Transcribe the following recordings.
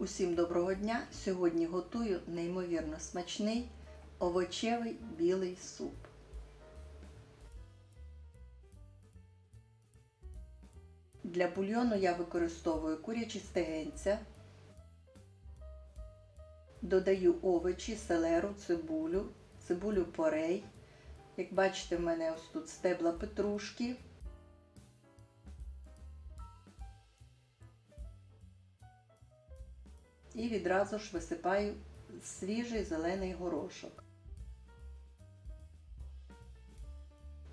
Усім доброго дня! Сьогодні готую неймовірно смачний овочевий білий суп. Для бульйону я використовую курячі стегенця, додаю овочі, селеру, цибулю, цибулю порей. Як бачите, в мене ось тут стебла петрушки. І відразу ж висипаю свіжий зелений горошок.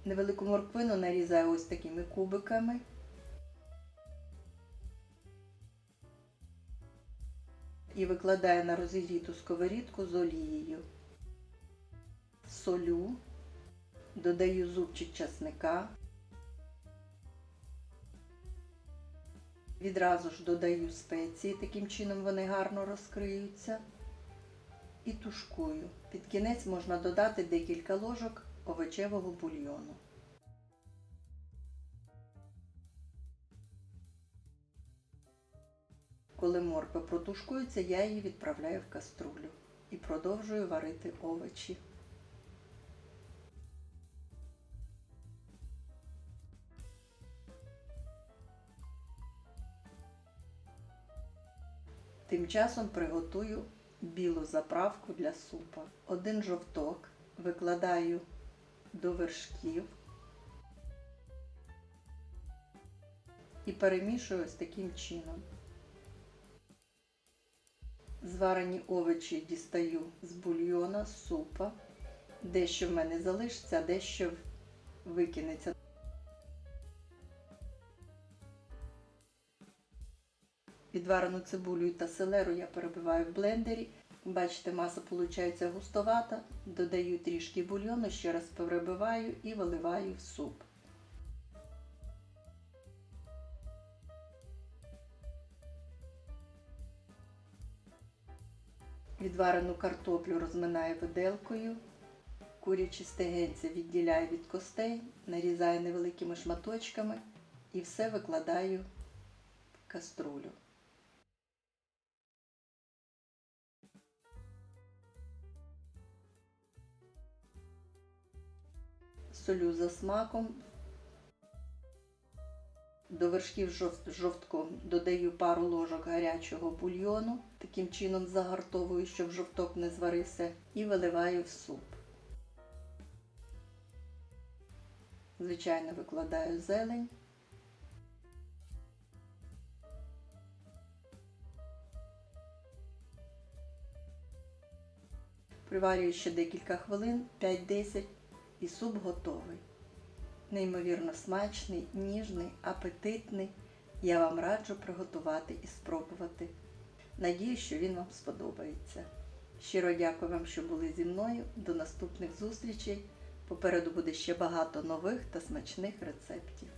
Невелику морквину нарізаю ось такими кубиками. І викладаю на розігріту сковорідку з олією. Солю, додаю зубчик часника. Відразу ж додаю спеції, таким чином вони гарно розкриються. І тушкую. Під кінець можна додати декілька ложок овочевого бульйону. Коли морква протушкується, я її відправляю в каструлю і продовжую варити овочі. Тим часом приготую білу заправку для супа. Один жовток викладаю до вершків і перемішую ось таким чином. Зварені овочі дістаю з бульйона, з супа. Дещо в мене залишиться, дещо викинеться. Відварену цибулю та селеру я перебиваю в блендері. Бачите, маса виходить густовата. Додаю трішки бульйону, ще раз перебиваю і виливаю в суп. Відварену картоплю розминаю виделкою. Курячі стегенці відділяю від костей, нарізаю невеликими шматочками і все викладаю в каструлю. Солю за смаком. До вершків з жовтком додаю пару ложок гарячого бульйону, таким чином загартовую, щоб жовток не зварився, і виливаю в суп. Звичайно, викладаю зелень. Приварюю ще декілька хвилин, 5-10 і суп готовий. Неймовірно смачний, ніжний, апетитний. Я вам раджу приготувати і спробувати. Надію, що він вам сподобається. Щиро дякую вам, що були зі мною. До наступних зустрічей. Попереду буде ще багато нових та смачних рецептів.